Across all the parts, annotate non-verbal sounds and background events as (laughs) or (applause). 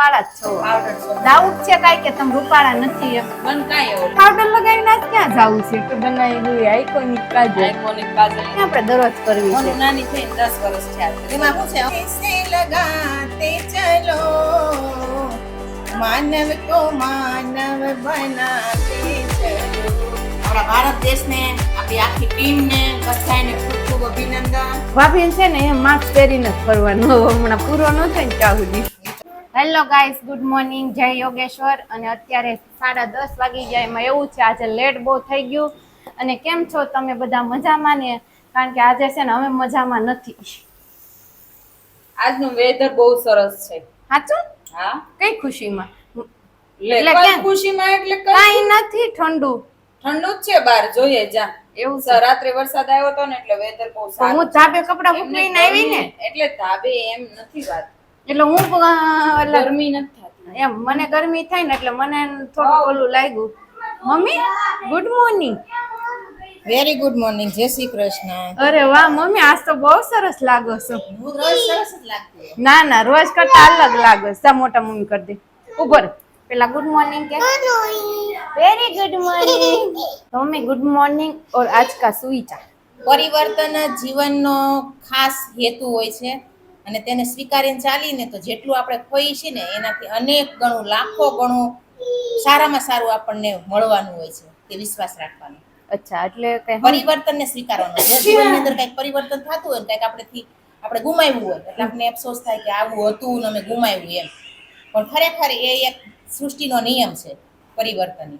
રૂપાળા છો. ડાઉટ છે કાઈ કે તમે રૂપાળા નથી એમ. મન પાવડર લગાવીને જ ક્યાં જાવું છે? કે બનાવી હોય આઇકોનિક કાજલ. આઇકોનિક કાજલ. આપણે દરરોજ કરવી છે. નાની થઈને 10 વર્ષ થયા એમાં શું છે? સે લગાતે ચલો માનવ કો માનવ બનાતે ચલો. આપણા ભારત દેશને આપણી આખી ટીમને બધાને ખૂબ ખૂબ અભિનંદન. ભાભી છે ને એ માસ્ક પહેરીને જ ફરવાનું. હમણાં પૂરો ન થાય ત્યાં સુધી. હેલો ગાઈસ ગુડ મોર્નિંગ જય યોગેશ્વર અને અત્યારે સાડા દસ વાગી ગયા. એમાં એવું છે આજે લેટ બહુ થઈ ગયું. અને કેમ છો તમે બધા મજામાં ને? કારણ કે આજે છે ને અમે મજામાં નથી. આજનું વેધર બહુ સરસ છે. સાચું હા. કઈ ખુશીમાં? એટલે કઈ ખુશીમાં એટલે કઈ નથી ઠંડુ. ઠંડુ જ છે બહાર જોઈએ જા. એવું રાત્રે વરસાદ આવ્યો હતો ને એટલે વેધર બહુ સારું હું ધાબે કપડા એમને આવી ને? એટલે ધાબે એમ નથી વાત. એટલે હું એટલે ગરમી નથી થતી. એમ મને ગરમી થાય ને એટલે મને થોડું ઓલું લાગ્યું. Mummy good morning very good morning જય શ્રી કૃષ્ણ. અરે વાહ મમ્મી આજ તો બહુ સરસ લાગો છો. હું રોજ સરસ જ લાગતી ના ના રોજ કરતા અલગ લાગો છો. મોટા મમ્મી કરી દે. ઉપર પેલા ગુડ મોર્નિંગ કે? Very good morning mummy good morning ઓર આજ કા સુઈચા પરિવર્તન જીવનનો ખાસ હેતુ હોય છે. અને તેને સ્વીકારીને ચાલીને તો જેટલું આપણે ખોઈ છીએ ને એનાથી અનેક ગણું લાખો ગણું સારામાં સારું આપણને મળવાનું હોય છે તે વિશ્વાસ રાખવાનો. અચ્છા એટલે કઈ પરિવર્તનને સ્વીકારવાનું. જીવનની અંદર કંઈક પરિવર્તન થતું હોય ને કંઈક આપણેથી આપણે ગુમાવ્યું હોય એટલે આપણને અફસોસ થાય કે આવું હતું ને અમે ગુમાવ્યું એમ. પણ ખરેખર એ એક સૃષ્ટિનો નિયમ છે પરિવર્તન હમ.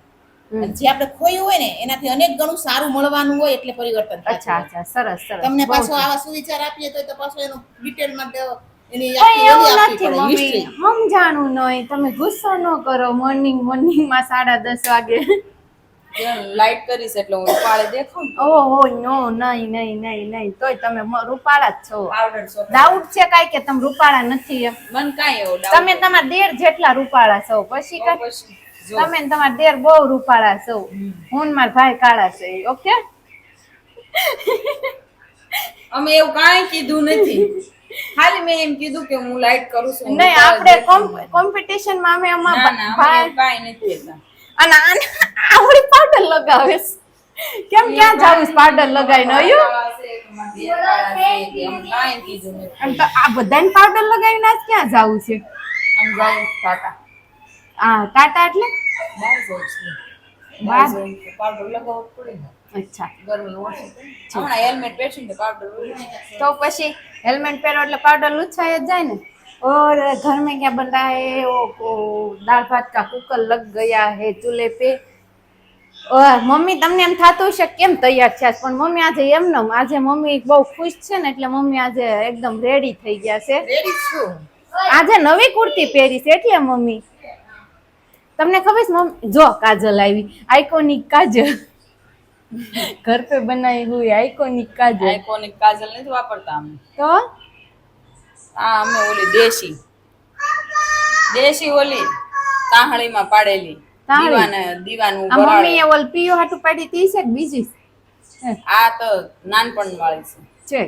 જે આપણે ખોયું હોય ને એનાથી અનેક ગણું સારું મળવાનું હોય એટલે પરિવર્તન અચ્છા અચ્છા સરસ સરસ. તમને પાછો આવા સુવિચાર આપીએ તો તો પાછો એનો. સમજાણું નહીં. તમે ગુસ્સો ન કરો. મોર્નિંગ મોર્નિંગમાં સાડા દસ વાગે. લાઈટ કરીશ એટલે હું રૂપાળે દેખાઉં. ઓહો નો નહીં નહીં નહીં નહીં. તોય તમે રૂપાળા જ છો. ડાઉટ છે કાંઈ કે તમે રૂપાળા નથી એમ? મન કાંઈ તમે તમારા દેર જેટલા રૂપાળા છો. પછી કાંઈ-. તમે ને તમારા દેર બહુ રૂપાળા છો. હું મારા ભાઈ કાળા છે ઓકે? અમે એવું કાંઈ કીધું નથી. ખાલી મેં એમ કીધું કે હું લાઈટ કરું છું નહીં આપણે કોમ્પિટિશનમાં અમે અમારા ભાઈ કાંઈ નથી કહેતા અને આને આવડી પાટલ લગાવે કેમ ક્યાં જાવું છે પાવડર લગાવીને અયું આ બધાને પાવડર લગાવીને આજ ક્યાં જાવું છે? આમ જાઉં ટાટા. આ ટાટા એટલે બહાર જાઉં છું. બહાર? બહાર જાઉં તો પાવડર લગાવવો પડે ને. અચ્છા ગરમી ઓછી થાય. હમણાં હેલ્મેટ પહેરશું ને તો પાવડર ઓલું થઈ જશે. તો પછી હેલ્મેટ પહેરો એટલે પાવડર લુછાઈ જ જાય ને और घर में क्या बन रहा है वो, वो दाल भात का कुकर लग गया है चूल्हे पे ઓર મમ્મી તમને એમ થતું હશે કે કેમ તૈયાર થયા છે? પણ મમ્મી આજે એમ નમ આજે મમ્મી બહુ ખુશ છે ને એટલે મમ્મી આજે એકદમ રેડી થઈ ગયા છે Ready છું આજે નવી કુર્તી પહેરી છે એટલે મમ્મી તમને ખબર છે જો કાજલ આવી. આઇકોનિક કાજલ. ઘર પે બનાવી હોય આઇકોનિક કાજલ. આઇકોનિક કાજલ નથી વાપરતા અમે. તો? આ અમે ઓલી દેશી. દેશી ઓલી તાહળીમાં પાડેલી. દીવાન દીવાનું મમ્મી ઓલ પીયો પાડી તી છે બીજી? આ તો નાનપણ વાળી છે.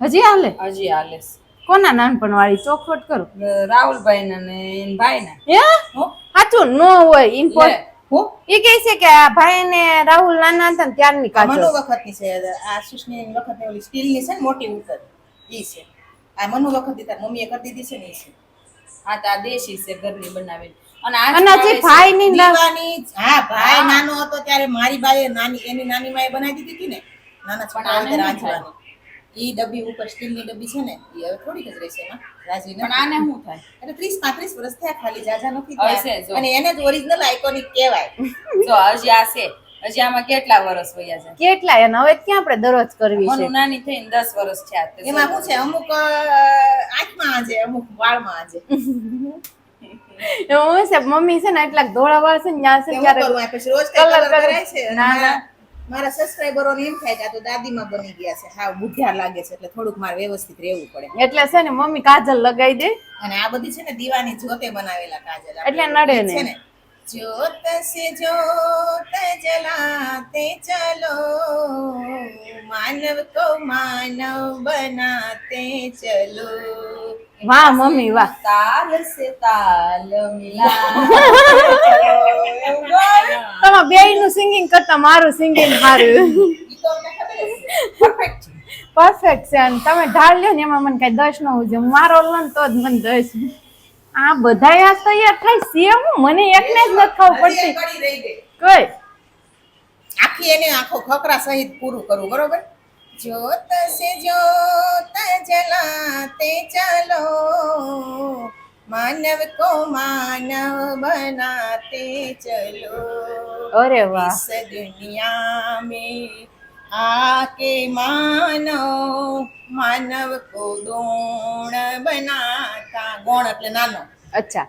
હજી હાલે? હજી હાલે છે. કોના નાનપણ વાળી ચોખવટ કરો. રાહુલભાઈ ને ને એન ભાઈ ને હે? સાચું નો હોય ઇમ્પોર્ટ એ કહે છે કે આ ભાઈ ને રાહુલ નાના હતા ને ત્યારની કાચો મનો વખતની છે આ સુષ્મી વખતની ઓલી સ્ટીલની છે ને મોટી ઉતર ઈ છે. આ મનુ વખતની તાર મમ્મીએ કરી દીધી છે ને ઈ છે. આ તો આ દેશી છે ઘરની બનાવેલી. અને આ ભાઈ ની ના- દીવાની. હા ભાઈ નાનો હતો ત્યારે મારી બાએ નાની એની નાની માએ બનાવી દીધી હતી ને. નાના છોકરા? રાજવાની ઈ ડબ્બી ઉપર સ્ટીલની ડબ્બી છે ને ઈ હવે થોડીક જ રહેશે એમાં. રાજી પણ આને શું થાય? એટલે ત્રીસ પાંત્રીસ વર્ષ થયા ખાલી જાજા નથી થયા. અને એને જ ઓરિજિનલ આઇકોનિક કહેવાય. જો હજી આ છે. હજી આમાં કેટલા વર્ષ વયા છે? કેટલા એને? હવે ક્યાં આપણે દરરોજ કરવી છે? નાની થઈને દસ વર્ષ છે તે. એમાં શું છે? અમુક આંખમાં આજે અમુક વાળમાં આજે. એવું છે મમ્મી છે ને એટલા ધોળા વાળ છે ને ત્યાં છે ત્યારે રોજ કલર કરે. છે. ના ના, મારા સબસ્ક્રાઇબરોને એમ થાય કે આ તો દાદીમાં બની ગયા છે. હા બુઢા લાગે છે એટલે થોડુંક મારે વ્યવસ્થિત રહેવું પડે. એટલે છે ને મમ્મી કાજલ લગાઈ દે. અને આ બધી છે ને દીવાની જોતે બનાવેલા કાજલ એટલે નડે ને. જોત સે જોત જલાતે ચલો માનવ કો માનવ બનાતે ચલો. વાહ મમ્મી વાહ. તાલ સે તાલ મિલા (laughs) સિંગિંગ કરતા મારું સિંગિંગ સારું. પરફેક્ટ છે. અને તમે ઢાળ લ્યો ને એમાં મને કઈ દસ ન હોય મારો લો ને તો જ મને દસ. આ બધા આ તૈયાર થાય? છે મને એકને જ નથી ખાવું પડતી. કઈ? આખી એને આખો ખકરા સહિત પૂરું કરું બરોબર? જોત સે જ્યોત જલાતે ચલો. માનવ કો માનવ બનાતે ચલો અરે વાહ इस दुनिया में आके मानो मानव को गौण बनाता गौण એટલે નાનો અચ્છા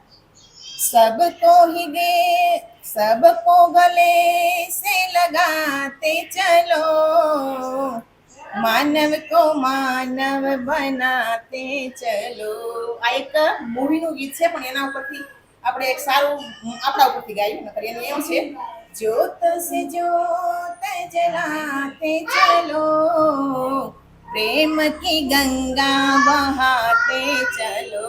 सबको ही दे सबको गले से लगाते चलो માનવ કો માનવ બનાતે ચલો. આ એક મૂવીનું ગીત છે પણ એના ઉપરથી આપણે એક સારું આપણા ઉપરથી ગાયું નકર એનું એવું છે જોત સે જોત જલાતે ચલો. પ્રેમ કી ગંગા બહાતે ચલો.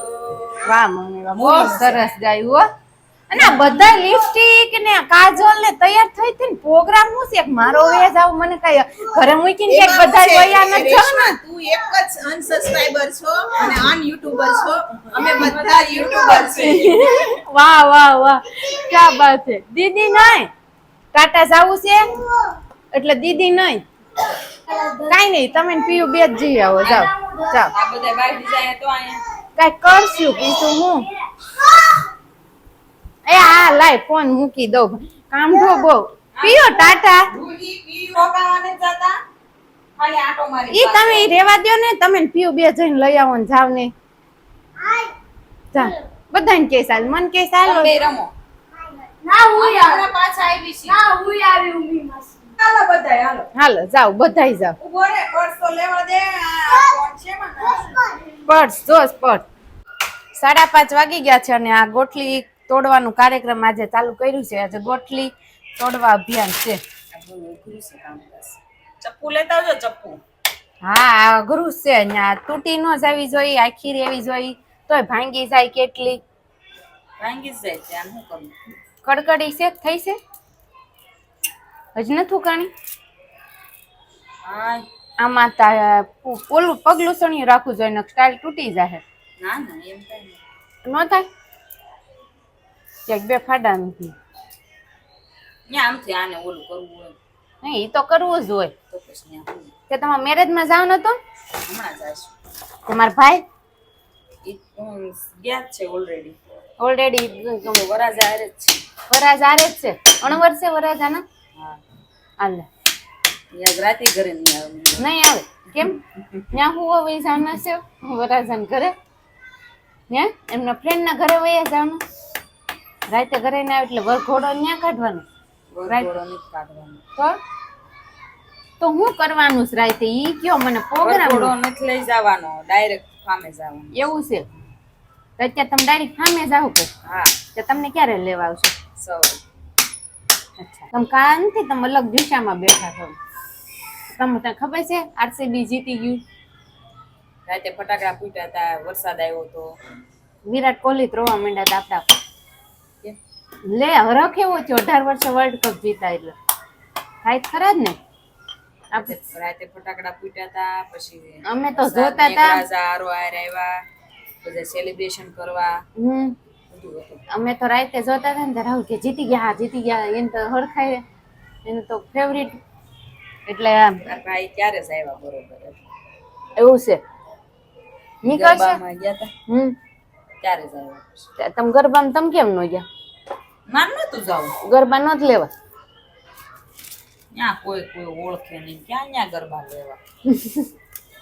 વાહ મમ્મી વાહ સરસ ગાયું હો. અને બધા લિપસ્ટિક ને કાજલ ને તૈયાર થઈ થઈને ને પ્રોગ્રામ હું છે. મારો વેજ આવ મને કઈ ઘરે મૂકીને કે બધા તૈયાર ન છો ને. તું એક જ અનસબસ્ક્રાઇબર છો અને અન યુટ્યુબર છો. અમે બધા યુટ્યુબર છે (laughs) વાહ વાહ વાહ. ક્યાં બાત છે? દીદી નહીં ટાટા જાવું છે? એટલે દીદી નહીં કાઈ નહીં તમે પીયું બે જ જઈ આવો. જાઓ જાઓ. આ બધા બાય જાય તો અહીંયા. કાંઈ કરશું બીજું હું? એ હા લાય ફોન મૂકી દઉં. કામ જો બહુ. પીયો ટાટા. ઈ તમે રેવા દ્યો ને તમે પીઓ બે જઈને લઈ આવો ને જાવ ને. જા. બધાને કે સાલ મન કે સાલ બે રમો. ના હું હમણાં પાછા આવી છે ના હું આવી ઊંઘી માસી હાલો બધાય હાલો. હાલો જાવ બધાય જાવ ઊભો રે પર્સ તો લેવા દે. આ કોણ છે મને પર્સ જોસ પર્સ સાડા પાંચ વાગી ગયા છે અને આ ગોઠલી તોડવાનું કાર્યક્રમ આજે ચાલુ કર્યું છે. આજે ગોટલી તોડવા અભિયાન છે. ચપ્પુ લેતા આવજો ચપ્પુ. હા ગુરુ છે. અહીંયા તૂટી ન જવી જોઈએ આખી રેવી જોઈએ તોય ભાંગી જાય કેટલી. ભાંગી જાય છે આને શું કરવું? કડકડી છે થઈ છે? હજી નથી કાણી આમાં તા ઓલું પગલું સણિયું રાખવું જોઈએ સ્ટાઇલ તૂટી જાય ના ના એમ કઈ ન થાય? ક્યાંક બે ફાડા નથી આમથી આને ઓલું કરવું હોય. નહીં એ તો કરવું જ હોય. તો પછી કે તમારા મેરેજમાં જવાનું હતું હમણાં જાશું તમારા ભાઈ? ગયા છે ઓલરેડી ઓલરેડી વરાજા આરે જ છે. વરાજ આરે જ છે? અણવર છે વરાજાના? હા. હાલ. રાતે ઘરે નહીં આવે. નહીં આવે. કેમ? ત્યાં હું હવે જવાના છે? વરાજન ઘરે? ત્યાં એમના ફ્રેન્ડના ઘરે વયા જવાનું? રાતે ઘરે ના આવે એટલે વરઘોડો ત્યાં કાઢવાનો? વરઘોડો કાઢવાનો. તો? તો હું કરવાનું છે રાતે? ઈ કયો મને પ્રોગ્રામ વરઘોડો નથી લઈ જવાનો ડાયરેક્ટ ફામે જવાનું. એવું છે? તો અત્યારે તમે ડાયરેક્ટ ફામે જાઓ કે? હા. તો તમને ક્યારે લેવા આવશે? સૌ અચ્છા. તમે કા નથી તમે અલગ દિશામાં બેઠા છો. તમને તને ખબર છે આરસીબી જીતી ગયું? રાતે ફટાકડા ફૂટ્યા હતા વરસાદ આવ્યો તો. વિરાટ કોહલી જ રોવા માંડ્યા હતા કેમ? લે હરો કેવો છે અઢાર વર્ષે વર્લ્ડ કપ જીતા એટલે. થાય ખરા જ ને રાતે ફટાકડા ફૂટ્યા હતા પછી અમે તો જોતા હતા. સારો આર આવ્યા બધા સેલિબ્રેશન કરવા. અમે તો રાતે જોતા હતા ને રાહુલ કે જીતી ગયા હા જીતી ગયા એને તો હરખાય. એને તો ફેવરિટ એટલે ભાઈ ક્યારે જ આવ્યા બરોબર એવું છે. નીકળશે ગયા હતા હમ. ક્યારે જ આવ્યા તમે ગરબામાં તમે કેમ ન ગયા? માર નતું જવું. ગરબા ન લેવા. ત્યાં કોઈ કોઈ ઓળખે નહીં. ક્યાં ત્યાં ગરબા લેવા?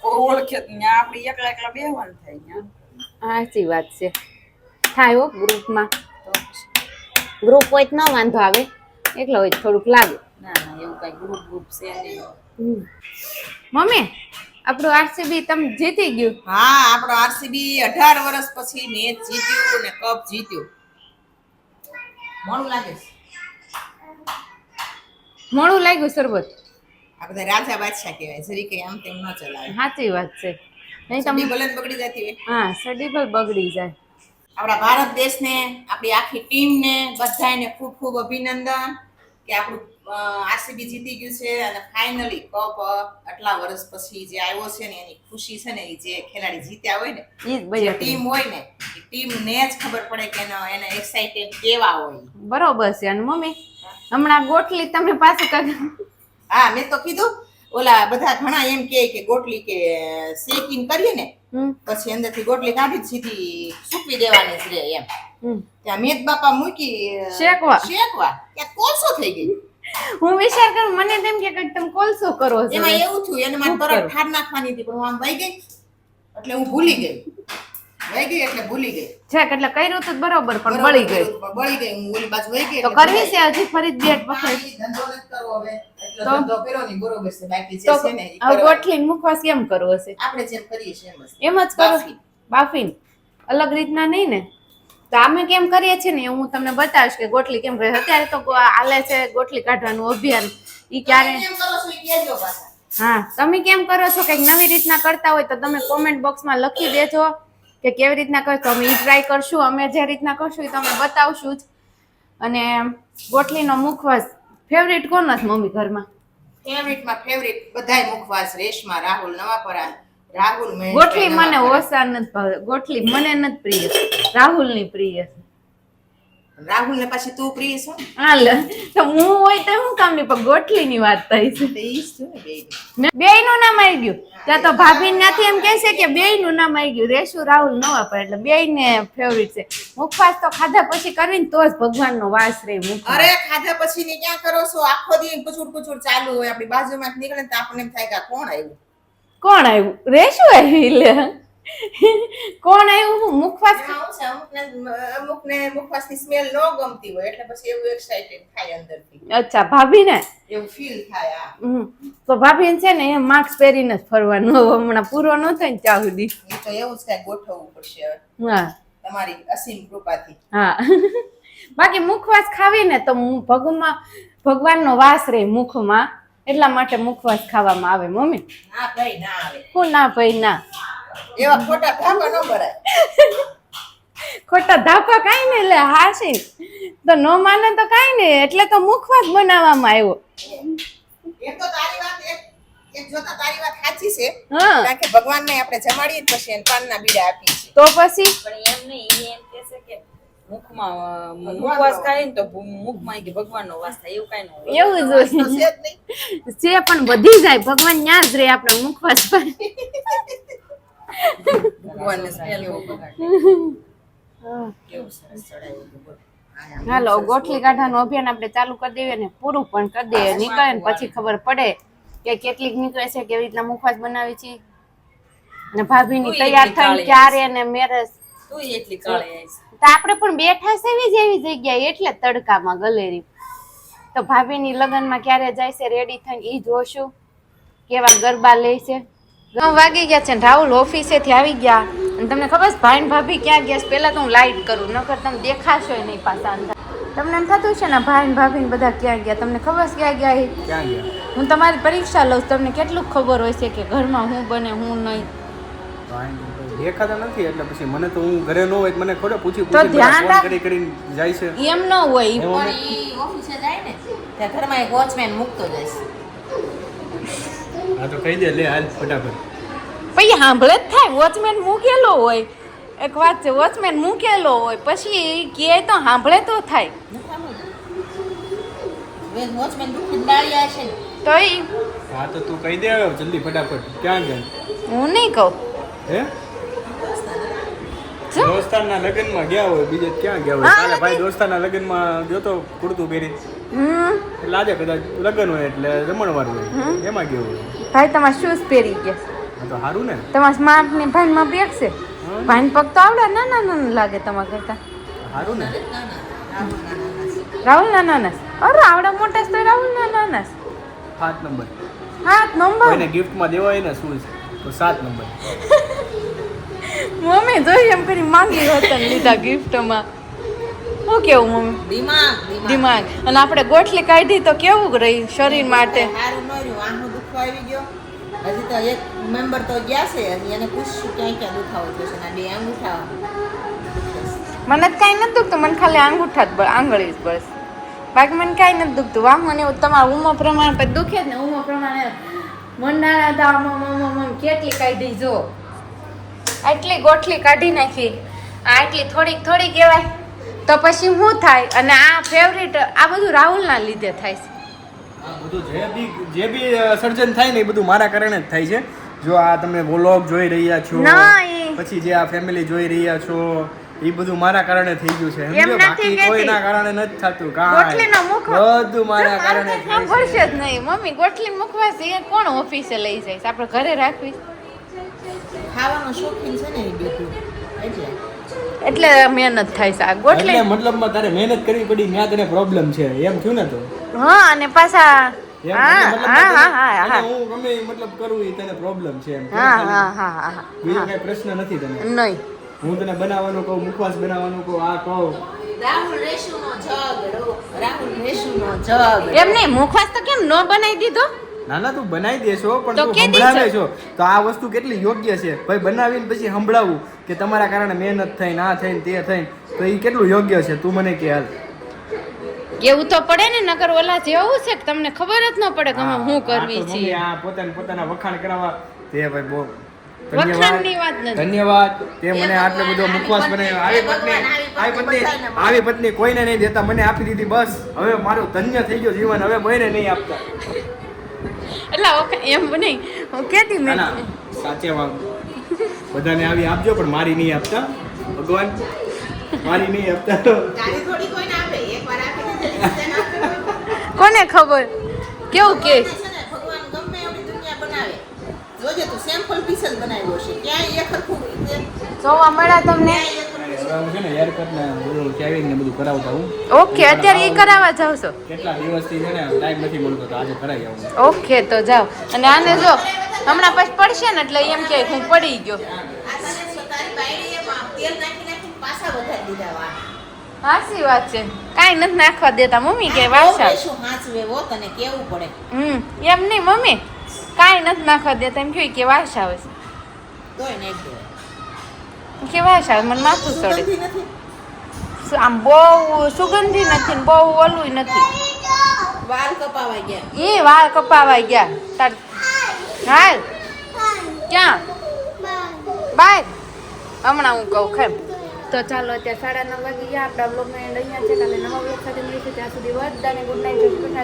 કોઈ ઓળખે ત્યાં આપણે એકલા એકલા બેહવાનું થાય ત્યાં સાચી વાત છે. થાય હો ગ્રુપમાં. ગ્રુપ હોય તો ન વાંધો આવે. એકલો હોય થોડુંક લાગે. ના ના એવું કઈ ગ્રુપ ગ્રુપ છે નહીં. મમ્મી આપણું આરસીબી તમે જીતી ગયું. હા આપણો આરસીબી અઢાર વર્ષ પછી મેચ જીત્યું ને કપ જીત્યું. મોડું લાગે છે. મોડું લાગ્યું શરબત. આ બધા રાજા બાદશાહ કહેવાય જરી કઈ આમ તેમ ન ચલાવે. સાચી વાત છે. નહીં તમને ભલે બગડી જતી હોય. હા શેડ્યુલ બગડી જાય. આપણા ભારત દેશને આપણી આખી ટીમને બધાને ખૂબ ખૂબ અભિનંદન કે આપણું આરસીબી જીતી ગયું છે અને ફાઇનલી કપ આટલા વર્ષ પછી જે આવ્યો છે ને એની ખુશી છે ને એ જે ખેલાડી જીત્યા હોય ને જ ટીમ હોય ને ટીમને જ ખબર પડે કે એનો એક્સાઇટેડ કેવા હોય. બરોબર છે અને મમ્મી હમણાં ગોટલી તમે પાછું કરી હા મેં તો કીધું ઓલા બધા ઘણા એમ કે કે ગોટલી કે શેકિંગ કરીએ ને પછી અંદરથી ગોટલી કાઢી સીધી સૂકવી દેવાની જ રહે એમ. ત્યાં મેદ બાપા મૂકી શેકવા. શેકવા. ત્યાં કોલસો થઈ ગઈ. હું વિચાર કરું મને તેમ કે કંઈક તમે કોલસો કરો છો. એમાં એવું થયું એને મારે તરત ઠાર નાખવાની હતી પણ હું આમ વહી ગઈ એટલે હું ભૂલી ગઈ. વહી ગઈ એટલે ભૂલી ગઈ. છે એટલે કર્યું તો બરોબર પણ બળી ગઈ બળી ગઈ. હું ઓલી બાજુ વહી ગઈ તો કરવી છે હજી ફરી બેટ પકડી ધંધો નથી કરવો હવે. એટલે ધંધો કર્યો ની બરોબર છે. બાકી જે છે ને હવે કરવાનું. ગોઠલી મુખવાસ કેમ કરવો છે. આપણે જેમ કરીએ છીએ એમ જ. એમ જ કરો. બાફીન. અલગ રીતના નહીં ને. તો અમે કેમ કરીએ છીએ ને હું તમને બતાવીશ કે ગોટલી કેમ કરે. અત્યારે તો આલે છે ગોટલી કાઢવાનું અભિયાન. ઈ ક્યારે? છો હા તમે કેમ કરો છો? કંઈક નવી રીતના કરતા હોય તો તમે કોમેન્ટ બોક્સમાં લખી દેજો. કે કેવી રીતના કરશો? અમે એ ટ્રાય કરશું અમે જે રીતના કરશું એ તમે બતાવશું જ. અને ગોટલીનો મુખવાસ ફેવરિટ કોણ નથી મમ્મી ઘરમાં? ફેવરિટમાં ફેવરિટ બધાય મુખવાસ રેશમા રાહુલ નવાપરા રાહુલ ગોટલી મને ઓસા નથી ભાવે. ગોટલી મને નથી પ્રિય. રાહુલની પ્રિય. છે રાહુલ ને પછી તું પ્રિય છો? હાલ. હા લે તો હું હોય તો હું કામની પણ ગોટલીની વાત થઈ છે. ને. બે નું નામ આવી ગયું ત્યાં તો ભાભી નથી એમ કહે છે કે બે નું નામ આવી ગયું રેશુ રાહુલ નવા વાપરે એટલે બે ને ફેવરિટ છે. મુખવાસ તો ખાધા પછી કરવી ને તો જ ભગવાન નો વાસ રે અરે ખાધા પછી ને ક્યાં કરો છો? આખો દી કુચુર કુચુર ચાલુ હોય આપણી બાજુમાં નીકળે તો આપણને એમ થાય કે કોણ આવ્યું કોણ આવ્યું રેશુ આવી લે. (laughs) કોણ આવ્યું હું મુખવાસ શું છે અમુકને અમુકને મુખવાસની સ્મેલ ન ગમતી હોય એટલે પછી એવું એક્સાઇટેડ થાય અંદરથી. અચ્છા ભાભી ને એવું ફીલ થાય આ તો ભાભી છે ને એ માસ્ક પહેરીને જ ફરવાનું. હમણાં પૂરો ન થાય ને ત્યાં સુધી. તો એવું જ કાંઈ ગોઠવવું પડશે હવે. હા. તમારી અસીમ કૃપાથી. હા. (laughs) બાકી મુખવાસ ખાવી ને તો ભગમાં ભગવાનનો વાસ રહે મુખમાં. એટલા માટે મુખવાસ ખાવામાં આવે મમ્મી. ના ભાઈ ના આવે. હું ના ભાઈ ના. એવા ખોટા ધાબા ન ભરાય. ખોટા ધાપા કાંઈ ને એટલે હાસી તો ન માને તો કાંઈ ને એટલે તો મુખવાસ બનાવવામાં આવ્યો. એ તો તારી વાત એક જોતા તારી વાત સાચી છે. હા. કારણ કે ભગવાનને આપણે જમાડીએ જ પછી એને પાનના બીડા આપીએ છીએ. તો પછી? પણ એમ નહીં એમ કહે છે કે મુખમાં મુખવાસ થાય ને તો મુખમાં કે ભગવાનનો વાસ થાય એવું કાંઈ ન એવું જ છે જ નહીં. છે પણ વધી જાય ભગવાન ત્યાં જ રહે આપણે મુખવાસ પર. (laughs) હાલો ગોઠલી કાઢવાનું અભિયાન આપણે ચાલુ કરી દઈએ ને પૂરું પણ કરી દઈએ. નીકળે ને પછી ખબર પડે કે કેટલીક નીકળે છે કેવી રીતના મુખવાસ બનાવી છે. ને ભાભીની તૈયાર થઈ ક્યારે ને મેરેજ તું એટલી કાળી તો આપણે પણ બેઠા છે એવી જ એવી જગ્યાએ એટલે તડકામાં ગલેરી. તો ભાભીની લગ્નમાં ક્યારે જાય છે રેડી થઈને ઈ જોશું. કેવા ગરબા લે છે. નવ વાગી ગયા છે રાહુલ રાહુલ ઓફિસેથી આવી ગયા. અને તમને ખબર છે ભાઈ ભાભી ક્યાં ગયા છે? તો હું લાઈટ કરું નકર તમે દેખાશો નહીં પાછા અંદર. તમને એમ થતું છે ને ભાઈ ને ભાભી ને બધા ક્યાં ગયા? તમને ખબર છે ક્યાં ગયા ક્યાં ગયા? હું તમારી પરીક્ષા લઉં તમને કેટલું ખબર હોય છે કે ઘરમાં હું બને હું નહીં. ભાઈ દેખાતા નથી એટલે પછી મને તો હું ઘરે ન હોય મને ખોડે પૂછી તો પૂછી ધ્યાન રાખ. કરી કરીને જાય છે. એમ ન હોય. પણ ઓફિસે જાય ને ત્યાં ઘરમાં એક વોચમેન મૂકતો જઈશ હા તો કહી દે લે હાલ ફટાફટ. પછી સાંભળે જ થાય વોચમેન મૂકેલો હોય. એક વાત છે વોચમેન મૂકેલો હોય પછી કે તો સાંભળે તો થાય. તો હા તો તું કહી દે જલ્દી ફટાફટ. ક્યાં ગયા હું નહીં કહું. હે? દોસ્તાના લગ્નમાં ગયા હોય બીજે ક્યાં ગયા હોય? ભાઈ દોસ્તાના લગ્નમાં ગયો તો કુર્તું પહેરી? એટલે આજે કદાચ લગ્ન હોય એટલે રમણવાર હોય. એમાં કેવું ભાઈ તમારે શૂઝ પહેરી ગયા? તો સારું ને. તમારા સ્માર્ટ ને ભાઈ માં હા. ભાઈ પગ તો આવડે ના ના ના લાગે તમારા કરતા. સારું ને. રાહુલ નાના નાના અરે આવડા મોટા તો રાહુલ નાના નાના સાત નંબર. સાત નંબર? એને ગિફ્ટમાં દેવા હોય ને શૂઝ તો સાત નંબર. (laughs) મમ્મી જોઈ એમ કરી માંગી હતા લીધા ગિફ્ટમાં શું કેવું મમ્મી? દિમાગ દિમાગ. અને આપણે ગોઠલી કાઢી તો કેવું રહી શરીર માટે? સારું ન રહ્યું. આનું દુખો આવી ગયો. હજી તો એક મેમ્બર તો ગયા છે એને પૂછશું ક્યાં ક્યાં દુખાવો થશે ના બે અંગૂઠા મને જ કાંઈ નથી દુખતું. મને ખાલી આંગૂઠા જ આંગળી જ બસ. બાકી મને કાંઈ નથી દુખતું. વાહ મને તમારા ઉંમર પ્રમાણે પછી દુખે જ ને. ઉંમર પ્રમાણે મંડાણા દામ મમ કેટલી કાઢી જો. આટલી ગોઠલી કાઢી નાખી. આટલી થોડીક થોડી કહેવાય તો પછી શું થાય? અને આ ફેવરિટ આ બધું રાહુલના લીધે થાય છે. બધું જે બી જે બી સર્જન થાય ને એ બધું મારા કારણે જ થાય છે. જો આ તમે વ્લોગ જોઈ રહ્યા છો પછી જે આ ફેમિલી જોઈ રહ્યા છો એ બધું મારા કારણે થઈ ગયું છે? બાકી કોઈના કારણે નથી થતું કારણ કાંઈ બધું મારા કારણે સાંભળશે જ નહીં. મમ્મી ગોટલી મુખવાસ એ કોણ ઓફિસે લઈ જાય આપણે ઘરે રાખવી. ખાવાનો શોખીન છે ને એ બેઠું એટલે. એટલે મહેનત થાય શાક. એટલે મતલબમાં તારે મહેનત કરવી પડી ત્યાં તને પ્રોબ્લેમ છે. એમ થયું ને તો? હા અને પાછા હા મતલબમાં હા હા તને- હા હા અને હું ગમે એ મતલબ કરું એ તને પ્રોબ્લેમ છે એમ. હા હા હા હા બીજો કઈ પ્રશ્ન નથી તને? હું તને બનાવવાનું કહું મુખવાસ બનાવવાનું કહું આ કહું. એમ નહીં મુખવાસ તો કેમ ન બનાવી દીધો? ના ના તું બનાવી દેશો પણ તું સંભળાવે છો? તો આ વસ્તુ કેટલી યોગ્ય છે? ભાઈ બનાવીને પછી સંભળાવું કે તમારા કારણે મહેનત થઈને આ થઈને તે થઈને તો એ કેટલું યોગ્ય છે? તું મને કે હાલ. એવું તો પડે ને નગર ઓલા જેવું છે કે તમને ખબર જ ન પડે કે અમે શું કરવી તો છે આ પોતાને પોતાના વખાણ કરાવવા. તે ભાઈ બહુ વખાણની વાત નથી. ધન્યવાદ. તે મને આટલો બધો મુખવાસ બનાવ્યો. આવી પત્ની આવી પત્ની આવી પત્ની કોઈને નહીં દેતા. મને આપી દીધી બસ. હવે મારું ધન્ય થઈ ગયું જીવન. હવે કોઈને નહીં આપતા. એટલે એમ નહીં હું કેતી ના મેં સાચે વાત બધાને આવી આપજો પણ મારી નહીં આપતા. ભગવાન મારી નહીં આપતા. તો થોડી કોઈને આપે એકવાર આપી દીધેલી તેને આપે કોઈ. કોને ખબર? કેવું કે? જોવા મળ્યા તમને? ક્યાંય એક હરખું હવે હું છે ને હેરકટ ને બધું શેવિંગ ને બધું કરાવતા હું ઓકે અત્યારે એ કરાવવા જાવ છો? કેટલા દિવસથી છે ને ટાઈમ નથી મળતો તો આજે કરાવી આવું. ઓકે તો જાઓ. અને આને જો હમણાં પછી પડશે ને એટલે એમ કે હું પડી ગયો. હાસી વાત છે. કાંઈ નથી નાખવા દેતા મમ્મી કે વાસા બેસું હાંચવે હો, તને કેવું પડે? હમ એમ નહીં મમ્મી. કાંઈ નથી નાખવા દેતા એમ કહ્યું કે વાસ આવે છે. તોય નહીં દેવાય. સાહેબ મને માથું ચડે. આમ બહુ સુગંધી નથી ને બહુ ઓલું નથી. વાળ કપાવા ગયા. એ વાળ કપાવાઈ ગયા. તાર હાલ. ક્યાં? બાય. હમણાં હું કહું ખેમ તો ચાલો અત્યારે સાડા નવ વાગી ગયા. આપણા બ્લોગનો એન્ડ અહીંયા છે. કાલે નવા બ્લોગ સાથે મળીશું. ત્યાં સુધી બધાને ગુડ નાઇટ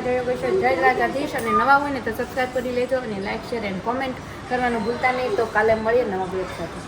જય કૃષ્ણ જય રાજાધીશ અને નવા હોય ને તો સબસ્ક્રાઈબ કરી લેજો અને લાઈક શેર એન્ડ કોમેન્ટ કરવાનું ભૂલતા નહીં. તો કાલે મળીએ નવા બ્લોગ સાથે.